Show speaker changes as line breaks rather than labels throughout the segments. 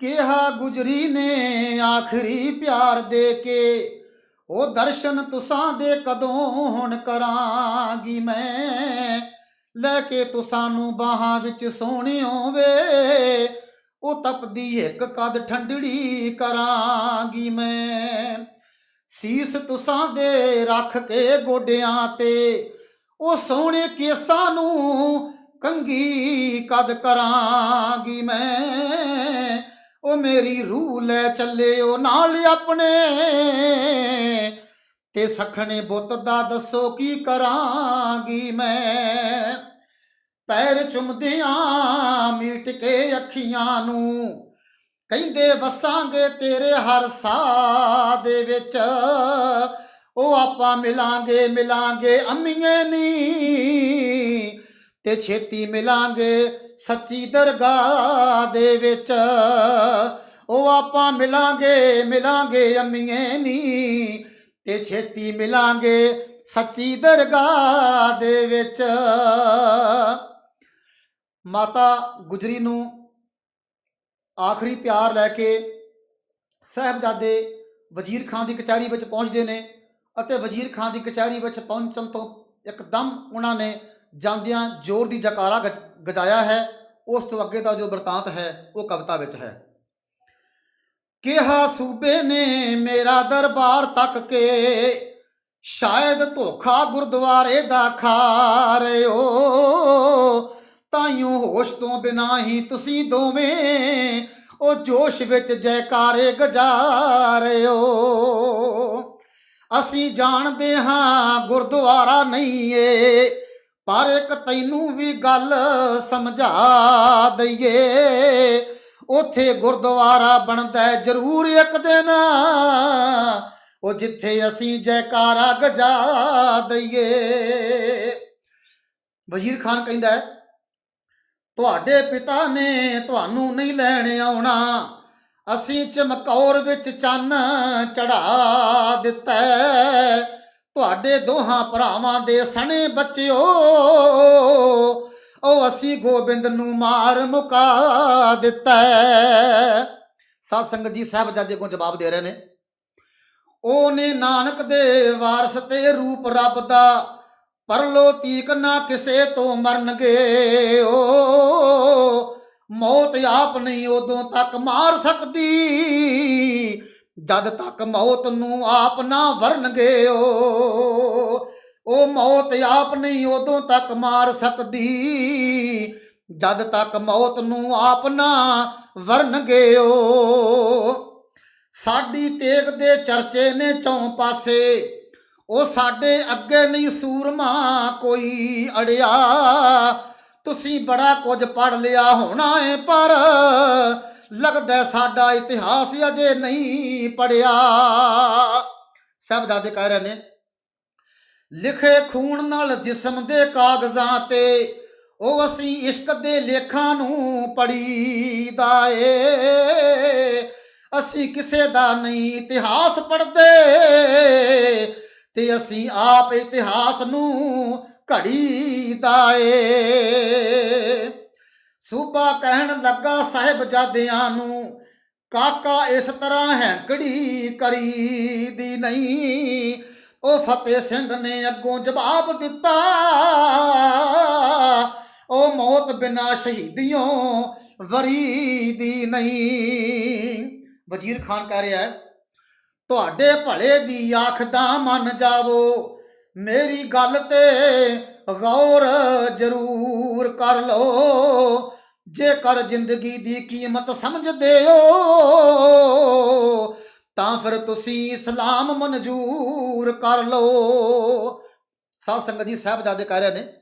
ਕਿਹਾ ਗੁਜਰੀ ਨੇ ਆਖਰੀ ਪਿਆਰ ਦੇ ਕੇ, ਉਹ ਦਰਸ਼ਨ ਤੁਸਾਂ ਦੇ ਕਦੋਂ ਹੁਣ ਕਰਾਂਗੀ ਮੈਂ? ਲੈ ਕੇ ਤੁਸਾਂ ਨੂੰ ਬਾਹਾਂ ਵਿੱਚ ਸੋਹਣਿਓ ਵੇ, ਉਹ ਤਪਦੀ ਇੱਕ ਕਦ ਠੰਡੜੀ ਕਰਾਂਗੀ ਮੈਂ? ਸੀਸ ਤੁਸਾਂ ਦੇ ਰੱਖ ਕੇ ਗੋਡਿਆਂ ਤੇ, ਉਹ ਸੋਹਣੇ ਕੇਸਾਂ ਨੂੰ ਕੰਗੀ ਕਦ ਕਰਾਂਗੀ ਮੈਂ? ਉਹ ਮੇਰੀ ਰੂਹ ਲੈ ਚੱਲਿਓ ਨਾਲ ਆਪਣੇ। ਤੇ ਸਖਣੇ ਬੁੱਤ ਦਾ ਦੱਸੋ ਕੀ ਕਰਾਂਗੀ ਮੈਂ। ਪੈਰ ਚੁੰਮਦਿਆਂ ਮੀਟ ਕੇ ਅੱਖੀਆਂ ਨੂੰ, ਕਹਿੰਦੇ ਵਸਾਂਗੇ ਤੇਰੇ ਹਰ ਸਾਹ ਦੇ ਵਿੱਚ। ਉਹ ਆਪਾਂ ਮਿਲਾਂਗੇ ਮਿਲਾਂਗੇ ਅੰਮੀਏ ਨੀ, ਤੇ ਛੇਤੀ ਮਿਲਾਂਗੇ ਸੱਚੀ ਦਰਗਾਹ ਦੇ ਵਿੱਚ। ਉਹ ਆਪਾਂ ਮਿਲਾਂਗੇ ਮਿਲਾਂਗੇ ਅੰਮੀਏ ਨੀ। ਤੇ ਛੇਤੀ ਮਿਲਾਂਗੇ ਸੱਚੀ ਦਰਗਾਹ ਦੇ ਵਿੱਚ। ਮਾਤਾ ਗੁਜਰੀ ਨੂੰ ਆਖਰੀ ਪਿਆਰ ਲੈ ਕੇ ਸਾਹਿਬਜ਼ਾਦੇ ਵਜ਼ੀਰ ਖਾਨ ਦੀ ਕਚਹਿਰੀ ਵਿੱਚ ਪਹੁੰਚਦੇ ਨੇ ਅਤੇ ਵਜ਼ੀਰ ਖਾਨ ਦੀ ਕਚਹਿਰੀ ਵਿੱਚ ਪਹੁੰਚਣ ਤੋਂ ਇੱਕਦਮ ਉਹਨਾਂ ਨੇ ਜਾਂਦਿਆਂ ਜ਼ੋਰ ਦੀ ਜਕਾਰਾ ਗ- ਗਜਾਇਆ ਹੈ, ਉਸ ਤੋਂ ਅੱਗੇ ਦਾ ਜੋ ਵਰਤਾਂਤ ਹੈ, ਉਹ ਕਵਿਤਾ ਵਿੱਚ ਹੈ। ਕਿਹਾ, ਸੂਬੇ ਨੇ ਮੇਰਾ ਦਰਬਾਰ ਤੱਕ ਕੇ, ਸ਼ਾਇਦ ਧੋਖਾ ਗੁਰਦੁਆਰੇ ਦਾ ਖਾ ਰਹੇ ਹੋ ਤਾਈਓ ਹੋਸ਼ ਤੋਂ ਬਿਨਾ ਹੀ ਤੁਸੀਂ ਦੋਵੇਂ, ਉਹ ਜੋਸ਼ ਵਿੱਚ ਜੈਕਾਰੇ ਗਜਾ ਰਹੇ ਹੋ ਅਸੀਂ ਜਾਣਦੇ ਹਾਂ, ਗੁਰਦੁਆਰਾ ਨਹੀਂ ਏ ਪਰ ਇੱਕ ਤੈਨੂੰ ਵੀ ਗੱਲ ਸਮਝਾ ਦਈਏ, ਉਥੇ ਗੁਰਦੁਆਰਾ ਬਣਦਾ ਜ਼ਰੂਰ ਇੱਕ ਦਿਨ। ਉਹ ਜਿੱਥੇ ਅਸੀਂ ਜੈਕਾਰਾ ਗਜਾ ਦਈਏ। ਵਜ਼ੀਰ ਖਾਨ ਕਹਿੰਦਾ ਹੈ, ਤੁਹਾਡੇ ਪਿਤਾ ਨੇ ਤੁਹਾਨੂੰ ਨਹੀਂ ਲੈਣ ਆਉਣਾ। ਅਸੀਂ ਚਮਕੌਰ ਵਿੱਚ ਚੰਨ ਚੜਾ ਦਿੱਤਾ ਤੁਹਾਡੇ ਦੋਹਾਂ ਭਰਾਵਾਂ ਦੇ ਸਣੇ ਬੱਚਿਓ, ਉਹ ਅਸੀਂ ਗੋਬਿੰਦ ਨੂੰ ਮਾਰ ਮੁਕਾ ਦਿੱਤਾ ਹੈ। ਸਾਧ ਸੰਗਤ ਜੀ ਸਾਹਿਬਜ਼ਾਦੇ ਕੋ ਜਵਾਬ ਦੇ ਰਹੇ ਨੇ। ਉਹਨੇ ਨਾਨਕ ਦੇ ਵਾਰਸ ਤੇ ਰੂਪ ਰੱਬ ਦਾ ਪਰਲੋ ਤੀਕ ਨਾ ਕਿਸੇ ਤੋਂ ਮਰਨਗੇ ਓ। ਮੌਤ ਆਪ ਨਹੀਂ ਉਦੋਂ ਤੱਕ ਮਾਰ ਸਕਦੀ। ਜਦ ਤੱਕ ਮੌਤ ਨੂੰ ਆਪ ਨਾ ਵਰਨਗੇ ਓ ਉਹ ਮੌਤ ਆਪ ਨਹੀਂ ਉਦੋਂ ਤੱਕ ਮਾਰ ਸਕਦੀ। ਜਦ ਤੱਕ ਮੌਤ ਨੂੰ ਆਪ ਨਾ ਵਰਨਗੇ ਓ ਸਾਡੀ ਤੇਗ ਦੇ ਚਰਚੇ ਨੇ ਚੌਂ ਪਾਸੇ, ਉਹ ਸਾਡੇ ਅੱਗੇ ਨਹੀਂ ਸੂਰਮਾ ਕੋਈ ਅੜਿਆ। ਤੁਸੀਂ ਬੜਾ ਕੁਝ ਪੜ ਲਿਆ ਹੋਣਾ ਏ ਪਰ ਲੱਗਦਾ ਸਾਡਾ ਇਤਿਹਾਸ ਅਜੇ ਨਹੀਂ ਪੜਿਆ ਸਾਹਿਬਜ਼ਾਦੇ ਕਹਿ ਰਹੇ ਨੇ, ਲਿਖੇ ਖੂਨ ਨਾਲ ਜਿਸਮ ਦੇ ਕਾਗਜ਼ਾਂ ਤੇ ਉਹ ਅਸੀਂ ਇਸ਼ਕ ਦੇ ਲੇਖਾਂ ਨੂੰ ਪੜੀਦਾ ਏ। ਅਸੀਂ ਕਿਸੇ ਦਾ ਨਹੀਂ ਇਤਿਹਾਸ ਪੜਦੇ ਤੇ ਅਸੀਂ ਆਪ ਇਤਿਹਾਸ ਨੂੰ ਘੜੀਦਾ ਏ। ਸੂਬਾ ਕਹਿਣ ਲੱਗਾ ਸਾਹਿਬਜ਼ਾਦਿਆਂ ਨੂੰ, ਕਾਕਾ ਇਸ ਤਰ੍ਹਾਂ ਹੈਂਕੜੀ ਕਰੀ ਦੀ ਨਹੀਂ। ਉਹ ਫਤਿਹ ਸਿੰਘ ਨੇ ਅੱਗੋਂ ਜਵਾਬ ਦਿੱਤਾ, ਉਹ ਮੌਤ ਬਿਨਾ ਸ਼ਹੀਦੀਆਂ ਵਰੀ ਦੀ ਨਹੀਂ। ਵਜ਼ੀਰ ਖਾਨ ਕਹਿ ਰਿਹਾ ਹੈ, ਤੁਹਾਡੇ ਭਲੇ ਦੀ ਆਖ ਦਾ ਮੰਨ ਜਾਵੋ, ਮੇਰੀ ਗੱਲ ਤੇ ਗੌਰ ਜ਼ਰੂਰ ਕਰ ਲਓ। ਜੇਕਰ ਜ਼ਿੰਦਗੀ ਦੀ ਕੀਮਤ ਸਮਝਦੇ ਹੋ, ਤਾਂ ਫਿਰ ਤੁਸੀਂ ਇਸਲਾਮ ਮਨਜ਼ੂਰ ਕਰ ਲਓ। ਸਾਧ ਸੰਗਤ ਜੀ, ਸਾਹਿਬਜ਼ਾਦੇ ਕਹਿ ਰਹੇ ਨੇ,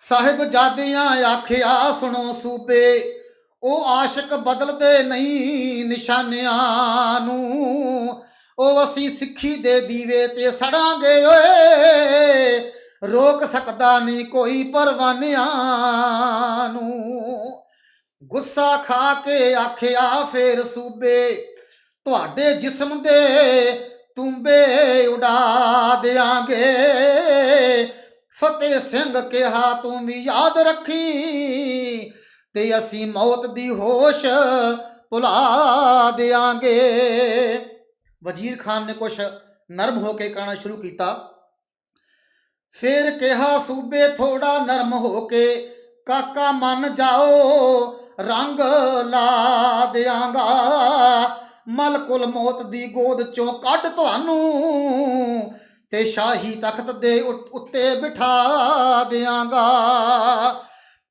ਸਾਹਿਬਜ਼ਾਦਿਆਂ ਆਖਿਆ, ਸੁਣੋ ਸੂਬੇ, ਉਹ ਆਸ਼ਿਕ ਬਦਲਦੇ ਨਹੀਂ ਨਿਸ਼ਾਨਿਆਂ ਨੂੰ। ਉਹ ਅਸੀਂ ਸਿੱਖੀ ਦੇ ਦੀਵੇ ਤੇ ਸੜਾਂਗੇ, ਓਏ। ਰੋਕ ਸਕਦਾ ਨਹੀਂ ਕੋਈ ਪਰਵਾਨਿਆਂ ਨੂੰ। ਗੁੱਸਾ ਖਾ ਕੇ ਆਖਿਆ, ਫੇਰ ਸੂਬੇ, ਤੁਹਾਡੇ ਜਿਸਮ ਦੇ ਤੁੰਬੇ ਉਡਾ ਦਿਆਂਗੇ। ਫਤਿਹ ਸਿੰਘ ਕਿਹਾ, ਤੂੰ ਵੀ ਯਾਦ ਰੱਖੀ ਤੇ ਅਸੀਂ ਮੌਤ ਦੀ ਹੋਸ਼ ਭੁਲਾ ਦਿਆਂਗੇ। ਵਜ਼ੀਰ ਖਾਨ ਨੇ ਕੁਛ ਨਰਮ ਹੋ ਕੇ ਕਹਿਣਾ ਸ਼ੁਰੂ ਕੀਤਾ। ਫਿਰ ਕਿਹਾ, ਸੂਬੇ ਥੋੜਾ ਨਰਮ ਹੋ ਕੇ ਕਾਕਾ ਮੰਨ ਜਾਓ, ਰੰਗ ਲਾ ਦਿਆਂਗਾ। ਮਲਕੁਲ ਮੌਤ ਦੀ ਗੋਦ ਚੋਂ ਕੱਢ ਤੁਹਾਨੂੰ ਤੇ ਸ਼ਾਹੀ ਤਖਤ ਦੇ ਉੱਤੇ ਬਿਠਾ ਦਿਆਂਗਾ।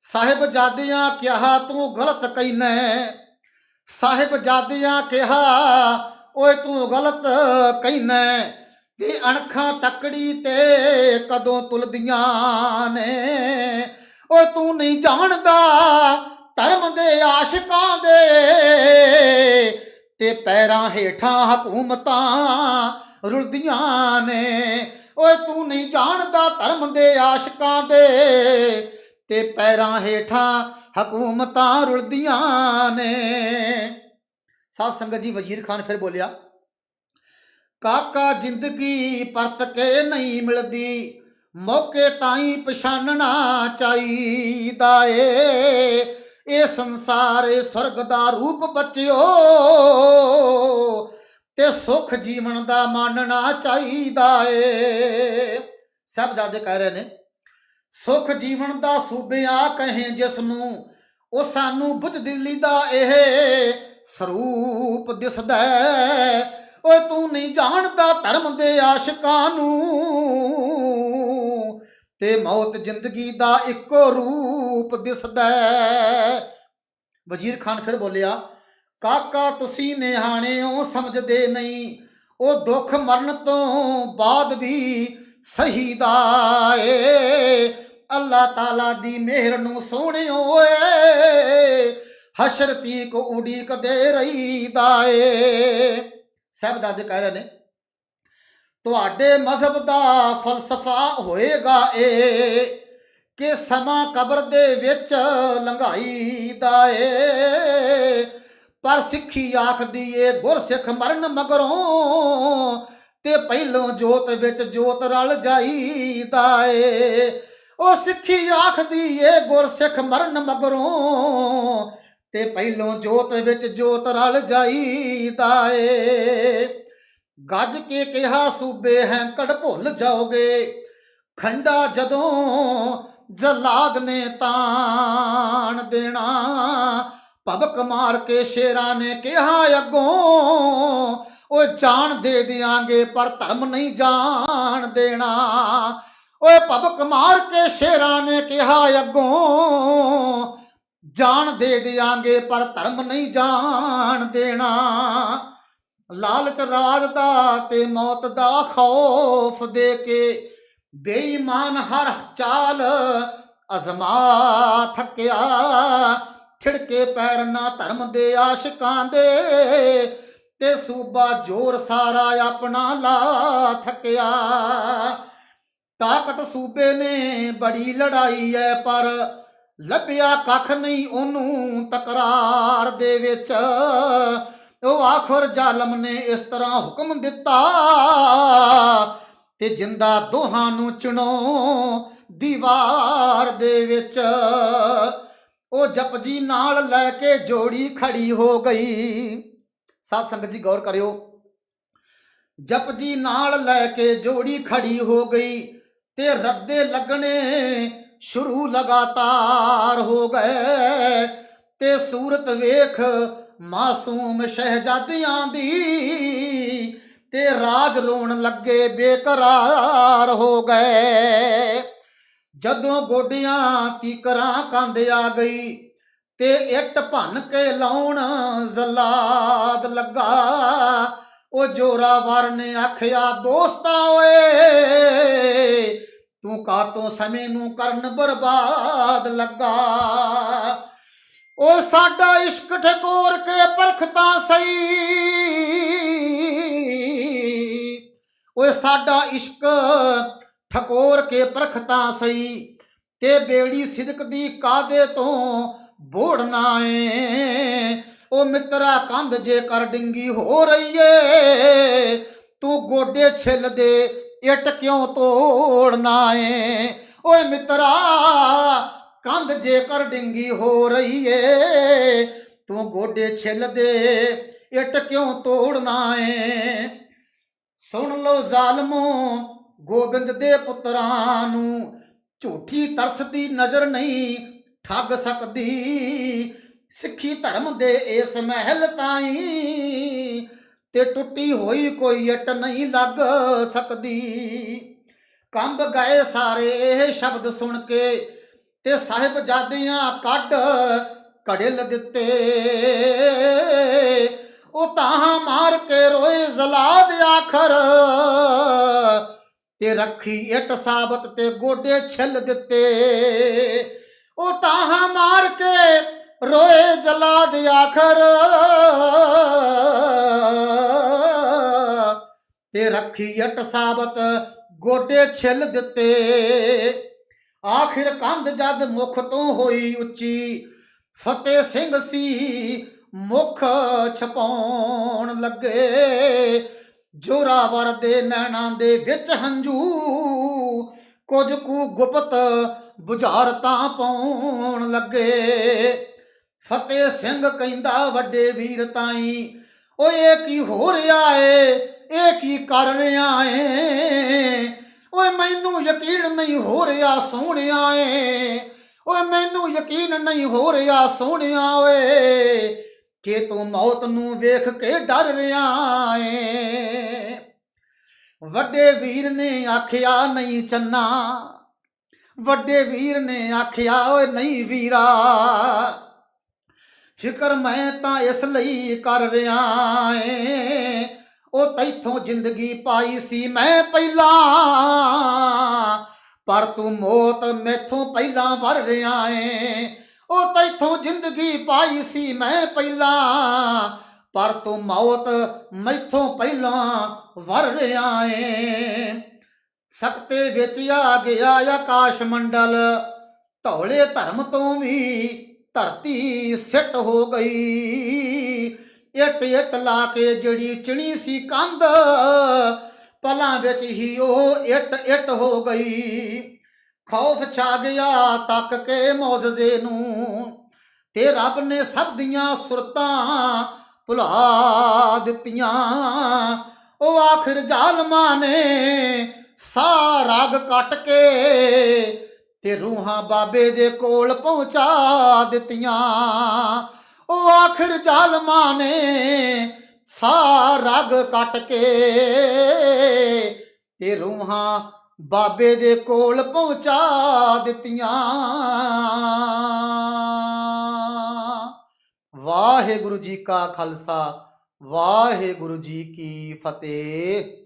ਸਾਹਿਬ ਜਾਦਿਆਂ ਕਿਹਾ, ਤੂੰ ਗਲਤ ਕਹਿਨਾ। ਸਾਹਿਬ ਜਾਦਿਆਂ ਕਿਹਾ, ਓਏ ਤੂੰ ਗਲਤ ਕਹਿਨਾ। ਤੇ ਅਣਖਾਂ ਤੱਕੜੀ ਤੇ ਕਦੋਂ ਤੁਲਦੀਆਂ ਨੇ? ਉਹ ਤੂੰ ਨਹੀਂ ਜਾਣਦਾ ਧਰਮ ਦੇ ਆਸ਼ਿਕਾਂ ਦੇ ਤੇ ਪੈਰਾਂ ਹੇਠਾਂ ਹਕੂਮਤਾਂ ਰੁਲਦੀਆਂ ਨੇ। ਓਏ ਤੂੰ ਨਹੀਂ ਜਾਣਦਾ ਧਰਮ ਦੇ ਆਸ਼ਿਕਾਂ ਦੇ ਤੇ ਪੈਰਾਂ ਹੇਠਾਂ ਹਕੂਮਤਾਂ ਰੁਲਦੀਆਂ ਨੇ। ਸਾਧ ਸੰਗਤ ਜੀ ਵਜ਼ੀਰ ਖਾਨ ਫਿਰ ਬੋਲਿਆ ਕਾਕਾ ਜ਼ਿੰਦਗੀ ਪਰਤ ਕੇ ਨਹੀਂ ਮਿਲਦੀ, ਮੌਕੇ ਤਾਈਂ ਪਛਾਨਣਾ ਚਾਹੀਦਾ ਏ। ਇਹ ਸੰਸਾਰ ਏ ਸਵਰਗ ਦਾ ਰੂਪ ਬਚਿਓ ਤੇ ਸੁਖ ਜੀਵਨ ਦਾ ਮਾਨਣਾ ਚਾਹੀਦਾ ਏ। ਸਾਹਿਬਜ਼ਾਦੇ ਕਹਿ ਰਹੇ ਨੇ, ਸੁਖ ਜੀਵਨ ਦਾ ਸੂਬਿਆ ਕਹੇ ਜਿਸ ਨੂੰ ਉਹ ਸਾਨੂੰ ਬੁੱਝ ਦਿੱਲੀ ਦਾ ਇਹ ਸਰੂਪ ਦਿਸਦਾ ਓਏ ਤੂੰ ਨਹੀਂ ਜਾਣਦਾ ਧਰਮ ਦੇ ਆਸ਼ਿਕਾਂ ਨੂੰ। ਤੇ ਮੌਤ ਜ਼ਿੰਦਗੀ ਦਾ ਇੱਕੋ ਰੂਪ ਦਿਸਦਾ ਵਜ਼ੀਰ ਖਾਨ ਫਿਰ ਬੋਲਿਆ, ਕਾਕਾ, ਤੁਸੀਂ ਨਿਹਾਣਿਓ ਸਮਝਦੇ ਨਹੀਂ। ਉਹ ਦੁੱਖ ਮਰਨ ਤੋਂ ਬਾਅਦ ਵੀ ਸਹੀ ਦਾ ਏ। ਅੱਲਾਹ ਤਾਲਾ ਦੀ ਮਿਹਰ ਨੂੰ ਸੋਹਣਿਓ ਏ। ਹਸ਼ਰ ਤੀਕ ਉਡੀਕਦੇ ਰਹੀਦਾ ਏ। ਸਾਹਿਬਜ਼ਾਦੇ ਕਹਿ ਰਹੇ ਨੇ, ਤੁਹਾਡੇ ਮਜ਼ਹਬ ਦਾ ਫਲਸਫਾ ਹੋਏਗਾ ਏ ਕਿ ਸਮਾਂ ਕਬਰ ਦੇ ਵਿੱਚ ਲੰਘਾਈ ਦਾ ਏ। ਪਰ ਸਿੱਖੀ ਆਖਦੀ ਏ ਗੁਰ ਸਿੱਖ ਮਰਨ ਮਗਰੋਂ ਤੇ ਪਹਿਲੋਂ ਜੋਤ ਵਿੱਚ ਜੋਤ ਰਲ ਜਾਈਦਾ ਏ। ਉਹ ਸਿੱਖੀ ਆਖਦੀ ਏ ਗੁਰ ਸਿੱਖ ਮਰਨ ਮਗਰੋਂ ਤੇ ਪਹਿਲੋਂ ਜੋਤ ਵਿੱਚ ਜੋਤ ਰਲ ਜਾਈਦਾ ਏ ਗੱਜ ਕੇ ਕਿਹਾ, ਸੂਬੇ ਹੈਂਕੜ ਭੁੱਲ ਜਾਓਗੇ। ਖੰਡਾ ਜਦੋਂ ਜਲਾਦ ਨੇ ਤਾਣ ਦੇਣਾ, ਭਬਕ ਮਾਰ ਕੇ ਸ਼ੇਰਾਂ ਨੇ ਕਿਹਾ ਅੱਗੋਂ, ਓਏ ਜਾਣ ਦੇ ਦਿਆਂਗੇ, ਪਰ ਧਰਮ ਨਹੀਂ ਜਾਣ ਦੇਣਾ। ਓਏ ਭਬਕ ਮਾਰ ਕੇ ਸ਼ੇਰਾਂ ਨੇ ਕਿਹਾ ਅੱਗੋਂ ਜਾਨ ਦੇ ਦਿਆਂਗੇ, ਪਰ ਧਰਮ ਨਹੀਂ ਜਾਣ ਦੇਣਾ। ਲਾਲਚ ਰਾਜ ਦਾ ਤੇ ਮੌਤ ਦਾ ਖੌਫ ਦੇ ਕੇ ਬੇਈਮਾਨ ਹਰ ਚਾਲ ਅਜ਼ਮਾ ਥੱਕਿਆ। ਛਿੜਕੇ ਪੈਰ ਨਾ ਧਰਮ ਦੇ ਆਸ਼ਿਕਾਂ ਦੇ, ਤੇ ਸੂਬਾ ਜੋਰ ਸਾਰਾ ਆਪਣਾ ਲਾ ਥੱਕਿਆ। ਤਾਕਤ ਸੂਬੇ ਨੇ ਬੜੀ ਲੜਾਈ ਐ, ਪਰ ਲੱਭਿਆ ਕੱਖ ਨਹੀਂ ਉਹਨੂੰ ਤਕਰਾਰ ਦੇ ਵਿੱਚ। ਉਹ ਆਖਰ ਜ਼ਾਲਮ ਨੇ ਇਸ ਤਰ੍ਹਾਂ ਹੁਕਮ ਦਿੱਤਾ ਤੇ ਜਿੰਦਾ ਦੋਹਾਂ ਨੂੰ ਚੁਣੋ ਦੀਵਾਰ ਦੇ ਵਿੱਚ। ਉਹ ਜਪਜੀ ਨਾਲ ਲੈ ਕੇ ਜੋੜੀ ਖੜੀ ਹੋ ਗਈ। ਸਾਧ ਸੰਗਤ ਜੀ ਗੌਰ ਕਰਿਓ। ਜਪਜੀ ਨਾਲ ਲੈ ਕੇ ਜੋੜੀ ਖੜੀ ਹੋ ਗਈ ਤੇ ਰੱਦੇ ਲੱਗਣੇ ਸ਼ੁਰੂ ਲਗਾਤਾਰ ਹੋ ਗਏ। ਤੇ ਸੂਰਤ ਵੇਖ ਮਾਸੂਮ ਸ਼ਹਿਜ਼ਾਦਿਆਂ ਦੀ, ਤੇ ਰਾਜ ਰੋਣ ਲੱਗੇ ਬੇਕਰਾਰ ਹੋ ਗਏ। ਜਦੋਂ ਗੋਡਿਆਂ ਤੀਕਰਾਂ ਕੰਧ ਆ ਗਈ, ਤੇ ਇੱਟ ਭੰਨ ਕੇ ਲਾਉਣ ਜ਼ਲਾਦ ਲੱਗਾ। ਉਹ ਜੋਰਾਵਰ ਨੇ ਆਖਿਆ, ਦੋਸਤਾ ਓਏ ਤੂੰ ਕਾਤੋਂ ਸਮੇਂ ਨੂੰ ਕਰਨ ਬਰਬਾਦ ਲੱਗਾ? ਉਹ ਸਾਡਾ ਇਸ਼ਕ ਠਕੋਰ ਕੇ ਪਰਖਤਾ ਸਹੀ। ਓਏ ਸਾਡਾ ਇਸ਼ਕ ਠਕੋਰ ਕੇ ਪਰਖਤਾ ਸਹੀ। ਤੇ ਬੇੜੀ ਸਿਦਕ ਦੀ ਕਾਦੇ ਤੋਂ ਬੋੜਨਾ ਏ? ਉਹ ਮਿੱਤਰਾ ਕੰਧ ਜੇ ਕਰ ਡਿੰਗੀ ਹੋ ਰਹੀ ਏ ਤੂੰ ਗੋਡੇ ਛਿੱਲ ਦੇ ਇੱਟ ਕਿਉਂ ਤੋੜਨਾ ਏ ਓਏ ਮਿੱਤਰਾ, ਕੰਧ ਜੇਕਰ ਡਿੰਗੀ ਹੋ ਰਹੀ ਏ, ਤੂੰ ਗੋਡੇ ਛਿੱਲ ਦੇ, ਇੱਟ ਕਿਉਂ ਤੋੜਨਾ ਏ ਸੁਣ ਲਓ ਜ਼ਾਲਮੋ, ਗੋਬਿੰਦ ਦੇ ਪੁੱਤਰਾਂ ਨੂੰ ਝੂਠੀ ਤਰਸਦੀ ਨਜ਼ਰ ਨਹੀਂ ਠੱਗ ਸਕਦੀ। ਸਿੱਖੀ ਧਰਮ ਦੇ ਇਸ ਮਹਿਲ ਤਾਈ ਤੇ ਟੁੱਟੀ ਹੋਈ ਕੋਈ ਇੱਟ ਨਹੀਂ ਲੱਗ ਸਕਦੀ। ਕੰਬ ਗਏ ਸਾਰੇ ਇਹ ਸ਼ਬਦ ਸੁਣ ਕੇ ਤੇ ਸਾਹਿਬਜ਼ਾਦਿਆਂ ਕੱਢ ਕੜਿਲ ਦਿੱਤੇ। ਉਹ ਤਾਹਾਂ ਮਾਰ ਕੇ ਰੋਏ ਜ਼ਲਾਦ ਆਖਰ ਤੇ ਰੱਖੀ ਇੱਟ ਸਾਬਤ ਤੇ ਗੋਡੇ ਛਿੱਲ ਦਿੱਤੇ। ਉਹ ਤਾਹਾਂ ਮਾਰ ਕੇ ਰੋਏ ਜਲਾਦ ਆਖਰ। ਤੇ ਰੱਖੀ ਇੱਟ ਸਾਬਤ, ਗੋਡੇ ਛਿੱਲ ਦਿੱਤੇ। ਆਖਿਰ ਕੰਧ ਜਦ ਮੁਖ ਤੋਂ ਹੋਈ ਉੱਚੀ, ਫਤਿਹ ਸਿੰਘ ਸੀ ਮੁਖ ਛਪਾਉਣ ਲੱਗੇ। ਜੋਰਾਵਰ ਦੇ ਨੈਣਾਂ ਦੇ ਵਿੱਚ ਹੰਝੂ, ਕੁਝ ਕੁ ਗੁਪਤ ਬੁਝਾਰਤਾਂ ਪਾਉਣ ਲੱਗੇ। ਫਤਿਹ ਸਿੰਘ ਕਹਿੰਦਾ, ਵੱਡੇ ਵੀਰ ਤਾਈ, ਓਏ ਇਹ ਕੀ ਹੋ ਰਿਹਾ ਏ ਇਹ ਕੀ ਕਰ ਰਿਹਾ ਏ ਓਏ ਮੈਨੂੰ ਯਕੀਨ ਨਹੀਂ ਹੋ ਰਿਹਾ ਸੋਹਣਿਆ ਏ। ਓਏ ਮੈਨੂੰ ਯਕੀਨ ਨਹੀਂ ਹੋ ਰਿਹਾ ਸੋਹਣਿਆ ਓਏ। ਕਿ ਤੂੰ ਮੌਤ ਨੂੰ ਵੇਖ ਕੇ ਡਰ ਰਿਹਾ ਏ। ਵੱਡੇ ਵੀਰ ਨੇ ਆਖਿਆ, ਨਹੀਂ ਚੰਨਾ। ਵੱਡੇ ਵੀਰ ਨੇ ਆਖਿਆ, ਓਏ ਨਹੀਂ ਵੀਰਾ। ਫਿਕਰ ਮੈਂ ਤਾਂ ਇਸ ਲਈ ਕਰ ਰਿਹਾ ਏ। ਉਹ ਤੈਥੋਂ ਜ਼ਿੰਦਗੀ ਪਾਈ ਸੀ ਮੈਂ ਪਹਿਲਾਂ। ਪਰ ਤੂੰ ਮੌਤ ਮੈਥੋਂ ਪਹਿਲਾਂ ਵਰ ਰਿਹਾ ਏ। ਉਹ ਤੈਥੋਂ ਜ਼ਿੰਦਗੀ ਪਾਈ ਸੀ ਮੈਂ ਪਹਿਲਾਂ। ਪਰ ਤੂੰ ਮੌਤ ਮੈਥੋਂ ਪਹਿਲਾਂ ਵਰ ਰਿਹਾ ਏ। ਸਕਤੇ ਵਿੱਚ ਆ ਗਿਆ ਆਕਾਸ਼ ਮੰਡਲ। ਧੌਲੇ ਧਰਮ ਤੋਂ ਵੀ ਧਰਤੀ ਸਿੱਟ ਹੋ ਗਈ। ਇੱਟ ਇੱਟ ਲਾ ਕੇ ਜਿਹੜੀ ਚਿਣੀ ਸੀ ਕੰਧ, ਪਲਾਂ ਵਿੱਚ ਹੀ ਉਹ ਇੱਟ ਇੱਟ ਹੋ ਗਈ। ਖੌਫ ਛਾ ਗਿਆ ਤੱਕ ਕੇ ਮੌਜਜ਼ੇ ਨੂੰ, ਤੇ ਰੱਬ ਨੇ ਸਭ ਦੀਆਂ ਸੁਰਤਾਂ ਭੁਲਾ ਦਿੱਤੀਆਂ। ਉਹ ਆਖਿਰ ਜ਼ਾਲਮਾਂ ਨੇ ਸਾ ਰਾਗ ਕੱਟ ਕੇ ਤੇ ਰੂਹਾਂ ਬਾਬੇ ਦੇ ਕੋਲ ਪਹੁੰਚਾ ਦਿੱਤੀਆਂ। ਉਹ ਆਖਿਰ ਜ਼ਾਲਮਾਂ ਨੇ ਸਾ ਰਗ ਕੱਟ ਕੇ ਤੇ ਰੂਹਾਂ ਬਾਬੇ ਦੇ ਕੋਲ ਪਹੁੰਚਾ ਦਿੱਤੀਆਂ। ਵਾਹਿਗੁਰੂ ਜੀ ਕਾ ਖਾਲਸਾ, ਵਾਹਿਗੁਰੂ ਜੀ ਕੀ ਫਤਿਹ।